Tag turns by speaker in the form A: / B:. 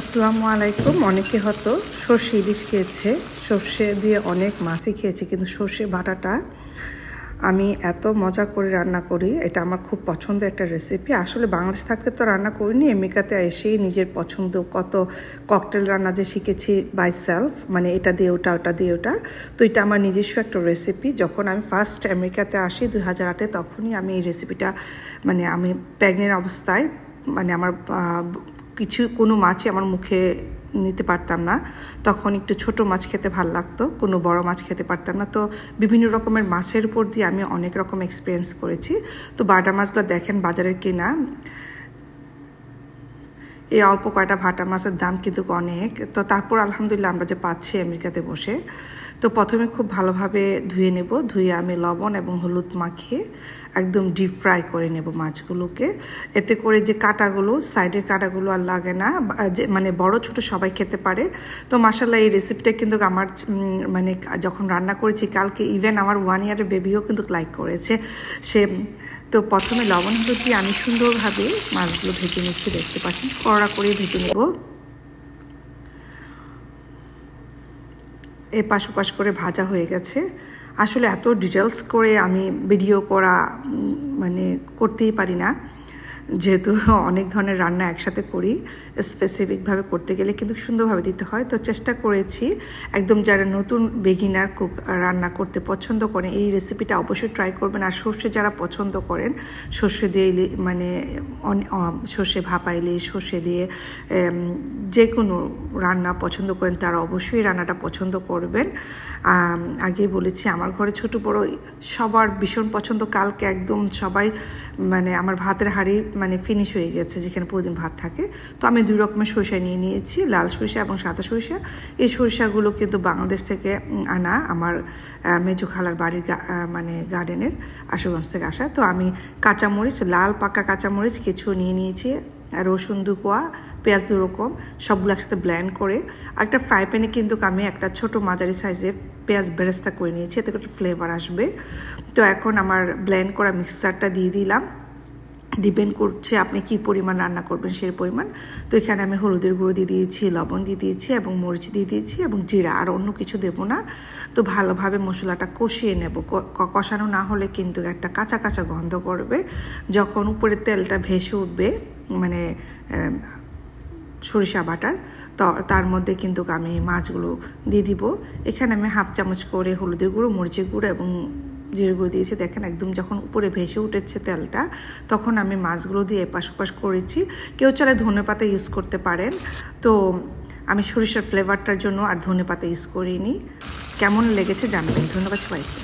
A: আসসালামু আলাইকুম। অনেকে হয়তো সর্ষে ইলিশ খেয়েছে। সর্ষে দিয়ে অনেক মাছই খেয়েছে, কিন্তু সর্ষে বাটাটা আমি এত মজা করে রান্না করি, এটা আমার খুব পছন্দের একটা রেসিপি আসলে বাংলাদেশ থাকতে তো রান্না করিনি, আমেরিকাতে এসেই নিজের পছন্দ কত ককটেল রান্না যে শিখেছি বাই সেলফ মানে এটা দিয়ে ওটা ওটা দিয়ে ওটা। তো এটা আমার নিজস্ব একটা রেসিপি যখন আমি ফার্স্ট আমেরিকাতে আসি দুই হাজার আটে তখনই আমি এই রেসিপিটা মানে আমি প্রেগনেন্ট অবস্থায় মানে আমার কিছু কোনো মাছই আমার মুখে নিতে পারতাম না। তখন একটু ছোট মাছ খেতে ভালো লাগতো, কোনো বড় মাছ খেতে পারতাম না। তো বিভিন্ন রকমের মাছের উপর দিয়ে আমি অনেক রকম এক্সপিরিয়েন্স করেছি। তো বাটা মাছগুলো দেখেন বাজারে কেনা। এই অল্প কয়টা ভাটা মাছের দাম কিন্তু অনেক। তো তারপর আলহামদুলিল্লাহ আমরা যে পাচ্ছি আমেরিকাতে বসে, তো প্রথমে খুব ভালোভাবে ধুয়ে নেব। ধুয়ে আমি লবণ এবং হলুদ মাখিয়ে একদম ডিপ ফ্রাই করে নেব মাছগুলোকে। এতে করে যে কাটাগুলো, সাইডের কাটাগুলো আর লাগে না যে মানে বড় ছোট সবাই খেতে পারে। তো মাসাল্লাহ এই রেসিপিটা কিন্তু আমার মানে যখন রান্না করেছি, কালকে ইভেন আমার ওয়ান ইয়ারের বেবিও কিন্তু লাইক করেছে। সে তো প্রথমে লবণ হলুদ দিয়ে আমি সুন্দরভাবে মাছগুলো ভেজে নিচ্ছি, দেখতে পাচ্ছেন? কড়া করে ভেজে নেব। এ ওপাশ করে ভাজা হয়ে গেছে। আসলে এত ডিটেলস করে আমি ভিডিও করা মানে করতেই পারি না। যেহেতু অনেক ধরনের রান্না একসাথে করি স্পেসিফিকভাবে করতে গেলে কিন্তু সুন্দরভাবে দিতে হয়। তো চেষ্টা করেছি একদম যারা নতুন বেগিনার কুক রান্না করতে পছন্দ করেন এই রেসিপিটা অবশ্যই ট্রাই করবেন। আর সর্ষে যারা পছন্দ করেন, সর্ষে দিয়ে মানে সর্ষে ভাপা ইলিশ, সর্ষে দিয়ে যে কোনো রান্না পছন্দ করেন, তারা অবশ্যই রান্নাটা পছন্দ করবেন। আগেই বলেছি, আমার ঘরে ছোট বড় সবার ভীষণ পছন্দ। কালকে একদম সবাই মানে আমার ভাতের হাঁড়ি মানে ফিনিশ হয়ে গেছে, যেখানে প্রতিদিন ভাত থাকে। তো আমি দুই রকমের সরিষা নিয়ে নিয়েছি, লাল সরিষা এবং সাদা সরিষা। এই সরিষাগুলো কিন্তু বাংলাদেশ থেকে আনা আমার মেজো খালার বাড়ির মানে গার্ডেনের আশুগঞ্জ থেকে আসা। তো আমি কাঁচামরিচ, লাল পাকা কাঁচামরিচ কিছু নিয়ে নিয়েছি রসুন দু কোয়া পেঁয়াজ দু রকম সবগুলো একসাথে ব্ল্যান্ড করে। আর একটা ফ্রাই প্যানে কিন্তু আমি একটা ছোট মাঝারি সাইজের পেঁয়াজ বেরেস্তা করে নিয়েছি, এতে একটু ফ্লেভার আসবে। তো এখন আমার ব্ল্যান্ড করা মিক্সচারটা দিয়ে দিলাম। ডিপেন্ড করছে আপনি কি পরিমাণ রান্না করবেন সেই পরিমাণ। তো এখানে আমি হলুদের গুঁড়ো দিয়ে দিয়েছি, লবণ দিয়ে দিয়েছি এবং মরিচ দিয়ে দিয়েছি এবং জিরা, আর অন্য কিছু দেব না। তো ভালোভাবে মশলাটা কষিয়ে নেব। কষানো না হলে কিন্তু একটা কাঁচা কাঁচা গন্ধ করবে। যখন উপরে তেলটা ভেসে উঠবে মানে সরিষা বাটার তার মধ্যে কিন্তু আমি মাছগুলো দিয়ে দিব। এখানে আমি হাফ চামচ করে হলুদের গুঁড়ো, মরিচের গুঁড়ো এবং জিরে গুঁড়ো দিয়েছি। দেখেন একদম যখন উপরে ভেসে উঠেছে তেলটা, তখন আমি মাছগুলো দিয়ে এপাশ ওপাশ করেছি। কেউ চালে ধনে পাতা ইউজ করতে পারেন। তো আমি সরিষার ফ্লেভারটার জন্য আর ধনে পাতা ইউজ করিনি। কেমন লেগেছে জানবেন। ধন্যবাদ সবাইকে।